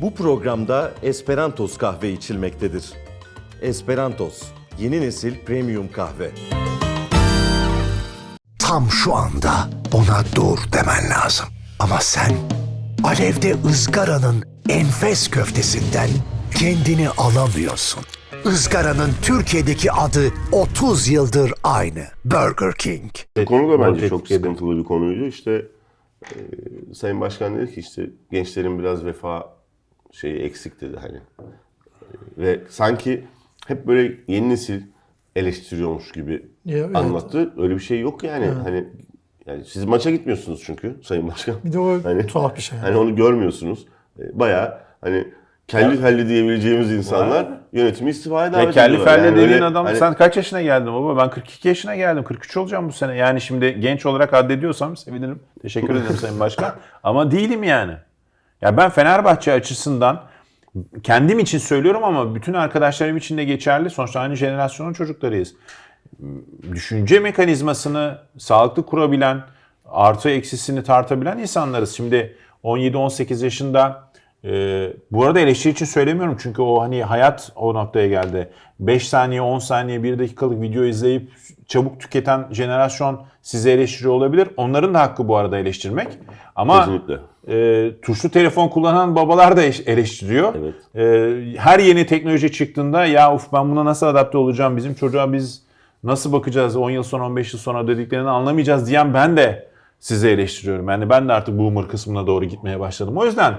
Bu programda Esperantos kahve içilmektedir. Esperantos, yeni nesil premium kahve. Tam şu anda ona dur demen lazım. Ama sen alevde ızgaranın enfes köftesinden kendini alamıyorsun. Izgaranın Türkiye'deki adı 30 yıldır aynı. Burger King. Bu konu da bence çok sıkıntılı bir konuydu. İşte e, Sayın Başkan dedi ki işte gençlerin biraz vefa şeyi eksik dedi hani. Ve sanki hep böyle yeni nesil eleştiriyormuş gibi Ya, evet. anlattı. Öyle bir şey yok yani. Hani yani siz maça gitmiyorsunuz çünkü Sayın Başkan. Bir de o Hani- tuhaf bir şey. Yani. Hani onu görmüyorsunuz. E, Bayağı hani kelli felli diyebileceğimiz insanlar yönetimi istifaya davet Ya kelli ediyorlar. felli Yani dediğin öyle adam hani- sen kaç yaşına geldin baba? Ben 42 yaşına geldim. 43 olacağım bu sene. Yani şimdi genç olarak addediyorsam sevinirim. Teşekkür ederim Sayın Başkan. Ama değilim yani. Ya ben Fenerbahçe açısından kendim için söylüyorum ama bütün arkadaşlarım için de geçerli. Sonuçta aynı jenerasyonun çocuklarıyız. Düşünce mekanizmasını sağlıklı kurabilen, artı eksisini tartabilen insanlarız. Şimdi 17-18 yaşında e, bu arada eleştiri için söylemiyorum çünkü o hani hayat o noktaya geldi. 5 saniye, 10 saniye, 1 dakikalık video izleyip çabuk tüketen jenerasyon size eleştiriyor olabilir. Onların da hakkı bu arada eleştirmek. Ama Kesinlikle. e, tuşlu telefon kullanan babalar da eş- eleştiriyor. Evet. E, her yeni teknoloji çıktığında ya uf ben buna nasıl adapte olacağım, bizim çocuğa biz nasıl bakacağız 10 yıl sonra 15 yıl sonra dediklerini anlamayacağız diyen ben de size eleştiriyorum. Yani ben de artık boomer kısmına doğru gitmeye başladım. O yüzden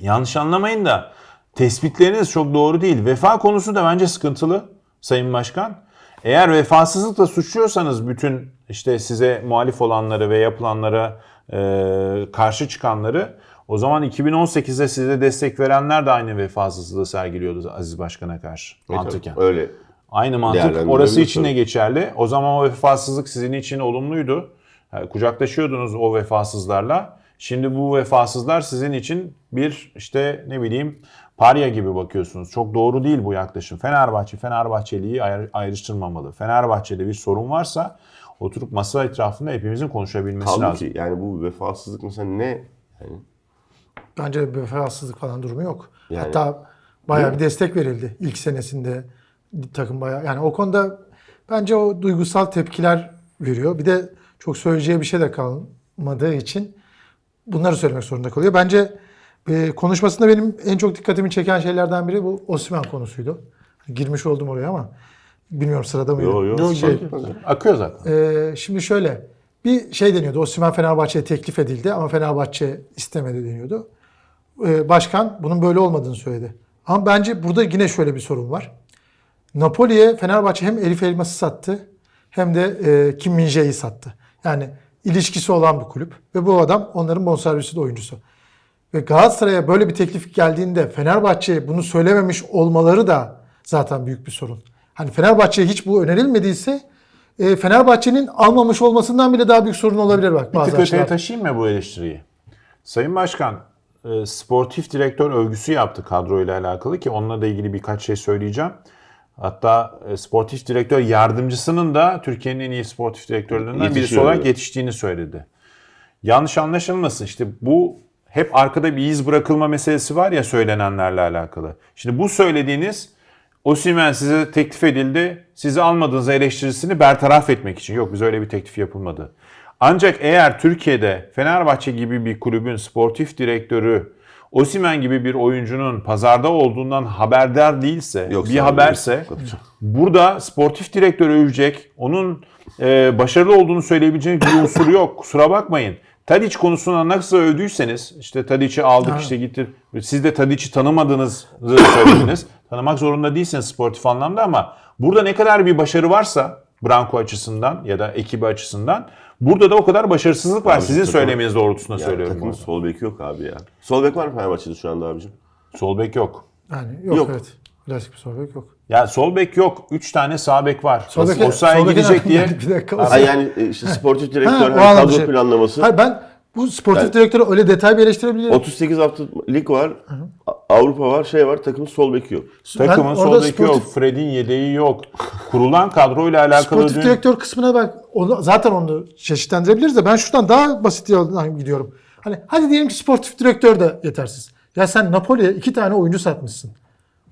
yanlış anlamayın da tespitleriniz çok doğru değil. Vefa konusu da bence sıkıntılı Sayın Başkan. Eğer vefasızlıkla suçluyorsanız bütün işte size muhalif olanları ve yapılanlara e, karşı çıkanları o zaman 2018'de size destek verenler de aynı vefasızlığı sergiliyordu Aziz Başkan'a karşı E, mantıken. Öyle. Aynı mantık orası için de geçerli. O zaman o vefasızlık sizin için olumluydu. Yani kucaklaşıyordunuz o vefasızlarla. Şimdi bu vefasızlar sizin için bir işte ne bileyim parya gibi bakıyorsunuz. Çok doğru değil bu yaklaşım. Fenerbahçe Fenerbahçeliyi ayr- ayrıştırmamalı. Fenerbahçe'de bir sorun varsa oturup masa etrafında hepimizin konuşabilmesi Kaldı lazım. ki yani bu vefasızlık mesela ne? Yani Bence bir vefasızlık falan durumu yok. Yani- Hatta bayağı bir destek verildi ilk senesinde takım bayağı. Yani o konuda bence o duygusal tepkiler veriyor. Bir de çok söyleyeceği bir şey de kalmadığı için bunları söylemek zorunda kalıyor. Bence e, konuşmasında benim en çok dikkatimi çeken şeylerden biri bu Osimhen konusuydu. Girmiş oldum oraya ama bilmiyorum sırada mıydı? Yo, yo. Şey, Akıyor zaten. Ee, şimdi şöyle bir şey deniyordu. Osimhen Fenerbahçe'ye teklif edildi ama Fenerbahçe istemedi deniyordu. Ee, başkan bunun böyle olmadığını söyledi. Ama bence burada yine şöyle bir sorun var. Napoli'ye Fenerbahçe hem Elif Elmas'ı sattı hem de e, Kim Min-jae'yi sattı. Yani ilişkisi olan bir kulüp ve bu adam onların bonservisi de oyuncusu. Ve Galatasaray'a böyle bir teklif geldiğinde Fenerbahçe'ye bunu söylememiş olmaları da zaten büyük bir sorun. Hani Fenerbahçe'ye hiç bu önerilmediyse e, Fenerbahçe'nin almamış olmasından bile daha büyük sorun olabilir bak Bir tık öteye taşıyayım mı bu eleştiriyi? Sayın Başkan, e, sportif direktör övgüsü yaptı kadroyla alakalı ki onunla da ilgili birkaç şey söyleyeceğim. Hatta e, sportif direktör yardımcısının da Türkiye'nin en iyi sportif direktörlerinden birisi olarak yetiştiğini söyledi. Yanlış anlaşılmasın işte bu hep arkada bir iz bırakılma meselesi var ya söylenenlerle alakalı. Şimdi bu söylediğiniz Osimhen size teklif edildi. Sizi almadığınız eleştirisini bertaraf etmek için. Yok biz öyle bir teklif yapılmadı. Ancak eğer Türkiye'de Fenerbahçe gibi bir kulübün sportif direktörü Osimhen gibi bir oyuncunun pazarda olduğundan haberdar değilse, Yoksa bir haberse burada sportif direktörü övecek, onun e, başarılı olduğunu söyleyebileceğiniz bir unsur yok. Kusura bakmayın. Tadic konusuna nasıl övdüyseniz, işte Tadic'i aldık işte gitti. Siz de Tadic'i tanımadığınızı söylediniz. Tanımak zorunda değilsiniz sportif anlamda ama burada ne kadar bir başarı varsa Branko açısından ya da ekibi açısından burada da o kadar başarısızlık var. Abi, Sizin takım- söylemeniz doğrultusunda yani söylüyorum. takımın sol beki yok abi ya. Sol bek var mı Fenerbahçe'de şu anda abicim? Sol bek yok. Yani yok, Yok. evet. Klasik bir sohbet yok. Ya sol bek yok. 3 tane sağ bek var. Sol beke- o sahaya sol gidecek diye. Bir dakika, Ha, yani e, işte sportif direktör, Ha, hani kadro şey. planlaması. Hayır ben bu sportif Yani- direktörü öyle detay bir eleştirebilirim. 38 hafta lig var. A- Avrupa var, şey var. Takımın sol beki yok. Takımın Ben sol beki sportif- yok. Fred'in yedeği yok. Kurulan kadroyla alakalı Sportif dün- direktör kısmına bak onu, zaten onu çeşitlendirebiliriz de ben şuradan daha basit yoldan gidiyorum. Hani hadi diyelim ki sportif direktör de yetersiz. Ya sen Napoli'ye iki tane oyuncu satmışsın.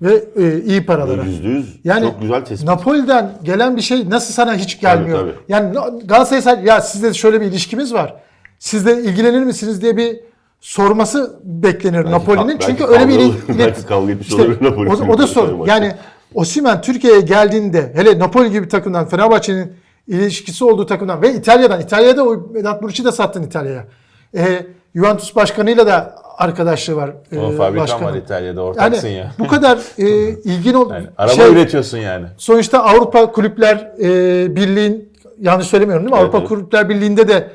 Ve e, iyi paralara. Yüzde yüz Yani çok güzel tespit. Napoli'den gelen bir şey nasıl sana hiç gelmiyor? Tabii, tabii. Yani Galatasaray ya sizde şöyle bir ilişkimiz var. Sizde ilgilenir misiniz diye bir sorması beklenir Napoli'nin. belki Çünkü öyle bir ilet- belki kavga etmiş olabilir Napoli. O, o da sorun. Yani Osimhen Türkiye'ye geldiğinde hele Napoli gibi takımdan Fenerbahçe'nin ilişkisi olduğu takımdan ve İtalya'dan İtalya'da o Vedat Muriç'i de sattın İtalya'ya. Ee, Juventus başkanıyla da arkadaşlığı var. E, fabrikan var İtalya'da Yani ortaksın ya. bu kadar e, ilgin ol Yani araba şey- üretiyorsun yani. Sonuçta Avrupa Kulüpler e, Birliği'nin yanlış söylemiyorum değil mi? Avrupa evet. Kulüpler Birliği'nde de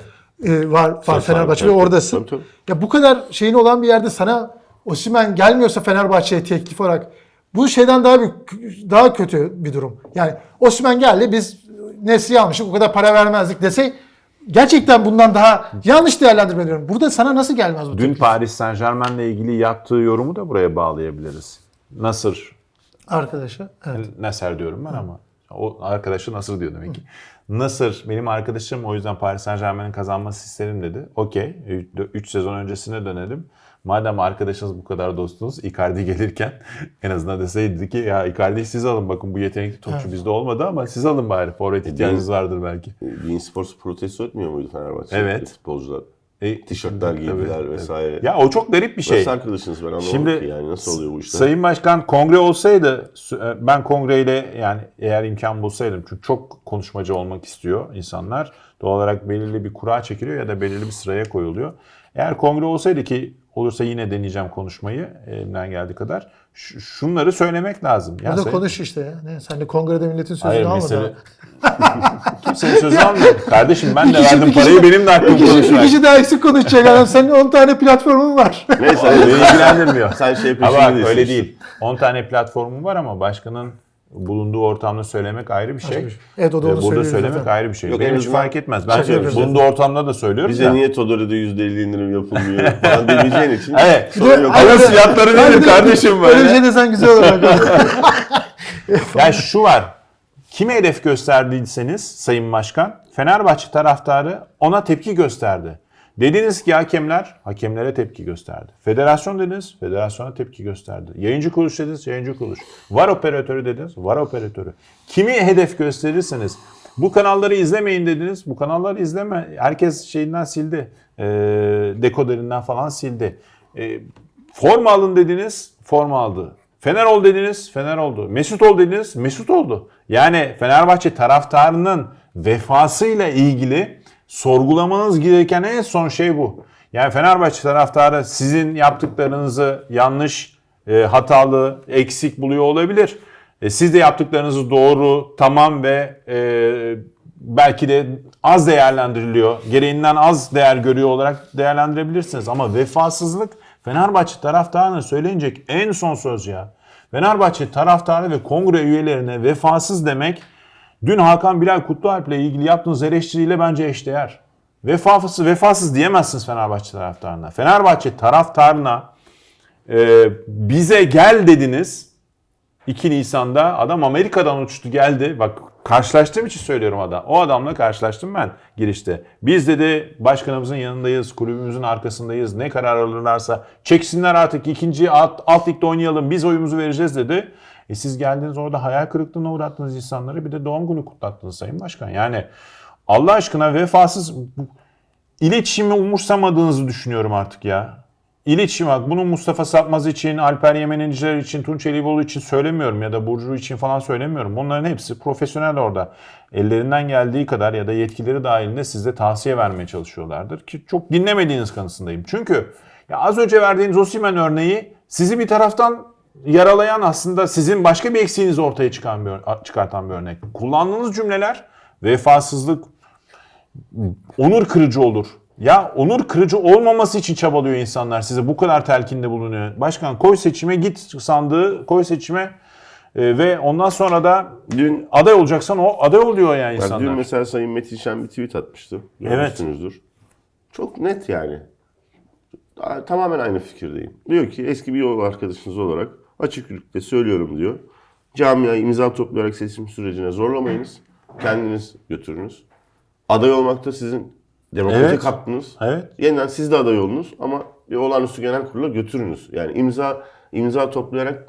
e, var, var Söz Fenerbahçe ve oradasın. tabii, tabii. Ya bu kadar şeyin olan bir yerde sana Osimhen gelmiyorsa Fenerbahçe'ye teklif olarak bu şeyden daha bir daha kötü bir durum. Yani Osimhen geldi biz Nesli'yi almıştık o kadar para vermezdik dese gerçekten bundan daha yanlış değerlendirme ediyorum. Burada sana nasıl gelmez bu Dün teklif? Paris Saint Germain'le ilgili yaptığı yorumu da buraya bağlayabiliriz. Nasır, Arkadaşa. Evet. Nasser diyorum ben ama o arkadaşı Nasır diyor demek ki. Nasır benim arkadaşım o yüzden Paris Saint Germain'in kazanması isterim dedi. Okey 3 sezon öncesine dönelim. Madem arkadaşınız bu kadar dostunuz Icardi gelirken en azından deseydi ki ya Icardi'yi siz alın bakın bu yetenekli topçu bizde olmadı ama siz alın bari forvet ihtiyacınız vardır belki. Bein Sports protesto etmiyor muydu Fenerbahçe? Evet. Futbolcular. E, Tişörtler giydiler tabii, vesaire. Ya o çok garip bir şey. Nasıl arkadaşınız ben anlamadım Şimdi ki yani nasıl oluyor bu işler? Sayın Başkan kongre olsaydı e, ben kongreyle yani eğer imkan bulsaydım çünkü çok konuşmacı olmak istiyor insanlar. Doğal olarak belirli bir kura çekiliyor ya da belirli bir sıraya koyuluyor. Eğer kongre olsaydı ki olursa yine deneyeceğim konuşmayı elimden geldiği kadar. Ş- şunları söylemek lazım. Ya sayın- konuş işte ya. Ne, sen de kongrede milletin sözünü Hayır almadın. mesele... Kimsenin sözünü almıyor. Kardeşim ben de verdim parayı benim de hakkım Bir kişi, bir konuşmak. kişi daha eksik konuşacak adam. Senin 10 tane platformun var. Neyse Beni ilgilendirmiyor. sen şey Ama öyle değil. 10 tane platformum var ama başkanın bulunduğu ortamda söylemek ayrı bir şey. şey. Evet, o da onu Burada söylüyor söylemek zaten. ayrı bir şey. Yok, Benim en hiç azından- fark etmez. Ben söylüyorum. yapıyoruz. Bulunduğu ortamda da söylüyorum Bize da. niye Todora'da %50 indirim yapılmıyor falan demeyeceğin için. Evet. sorun yok. Aynen. fiyatları nedir de- kardeşim böyle? Öyle bir şey desen güzel olur. Ya şu var. Kime hedef gösterdiyseniz Sayın Başkan, Fenerbahçe taraftarı ona tepki gösterdi. Dediniz ki hakemler, hakemlere tepki gösterdi. Federasyon dediniz, federasyona tepki gösterdi. Yayıncı kuruluş dediniz, yayıncı kuruluş. Var operatörü dediniz, var operatörü. Kimi hedef gösterirseniz, bu kanalları izlemeyin dediniz, bu kanalları izleme. Herkes şeyinden sildi, ee, dekoderinden falan sildi. Ee, forma alın dediniz, forma aldı. Fener ol dediniz, Fener oldu. Mesut ol dediniz, Mesut oldu. Yani Fenerbahçe taraftarının vefasıyla ilgili sorgulamanız gereken en son şey bu. Yani Fenerbahçe taraftarı sizin yaptıklarınızı yanlış, e, hatalı, eksik buluyor olabilir. E, siz de yaptıklarınızı doğru, tamam ve e, belki de az değerlendiriliyor, gereğinden az değer görüyor olarak değerlendirebilirsiniz. Ama vefasızlık Fenerbahçe taraftarına söylenecek en son söz ya. Fenerbahçe taraftarı ve kongre üyelerine vefasız demek dün Hakan Bilal Kutlualp ile ilgili yaptığınız eleştiriyle bence eşdeğer. Vefasız, vefasız diyemezsiniz Fenerbahçe taraftarına. Fenerbahçe taraftarına e, bize gel dediniz. 2 Nisan'da adam Amerika'dan uçtu geldi. Bak karşılaştığım için söylüyorum adam. O adamla karşılaştım ben girişte. Biz dedi başkanımızın yanındayız, kulübümüzün arkasındayız. Ne karar alırlarsa çeksinler artık ikinci alt, alt ligde oynayalım biz oyumuzu vereceğiz dedi. E siz geldiniz orada hayal kırıklığına uğrattınız insanları bir de doğum günü kutlattınız Sayın Başkan. Yani Allah aşkına vefasız iletişimi umursamadığınızı düşünüyorum artık ya. İletişim bak bunu Mustafa Sapmaz için, Alper Yemeniciler için, Tunç Elibolu için söylemiyorum ya da Burcu için falan söylemiyorum. Bunların hepsi profesyonel orada. Ellerinden geldiği kadar ya da yetkileri dahilinde size tavsiye vermeye çalışıyorlardır. Ki çok dinlemediğiniz kanısındayım. Çünkü ya az önce verdiğiniz Osimhen örneği sizi bir taraftan yaralayan aslında sizin başka bir eksiğinizi ortaya çıkan bir, çıkartan bir örnek. Kullandığınız cümleler vefasızlık, onur kırıcı olur. Ya onur kırıcı olmaması için çabalıyor insanlar size bu kadar telkinde bulunuyor. Başkan koy seçime git sandığı koy seçime e, ve ondan sonra da Dün aday olacaksan o aday oluyor yani insanlar. dün mesela Sayın Metin Şen bir tweet atmıştı. Görmüşsünüzdür. Çok net yani. Tamamen aynı fikirdeyim. Diyor ki eski bir yol arkadaşınız olarak açık yürekli söylüyorum diyor. Camiayı imza toplayarak seçim sürecine zorlamayınız. Kendiniz götürünüz. Aday olmakta sizin demokratik Evet. hakkınız. Evet. Yeniden siz de aday olunuz ama bir olağanüstü genel kurula götürünüz. Yani imza imza toplayarak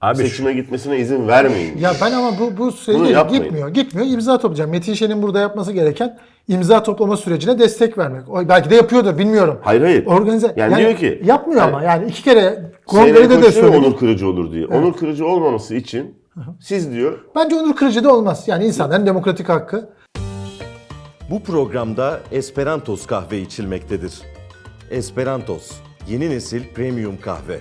Abi şu- seçime gitmesine izin vermeyin. Ya ben ama bu bu yapmayın. gitmiyor. Gitmiyor. İmza toplayacağım. Metin Şen'in burada yapması gereken imza toplama sürecine destek vermek. O belki de yapıyordur bilmiyorum. Hayır, hayır. Organize. Yani diyor ki- yapmıyor Yani- ama yani iki kere kongrede de söyledi. onur kırıcı olur diye. Onur kırıcı olmaması için siz diyor Bence onur kırıcı da olmaz. Yani insanların demokratik hakkı. Bu programda Esperantos kahve içilmektedir. Esperantos, yeni nesil premium kahve.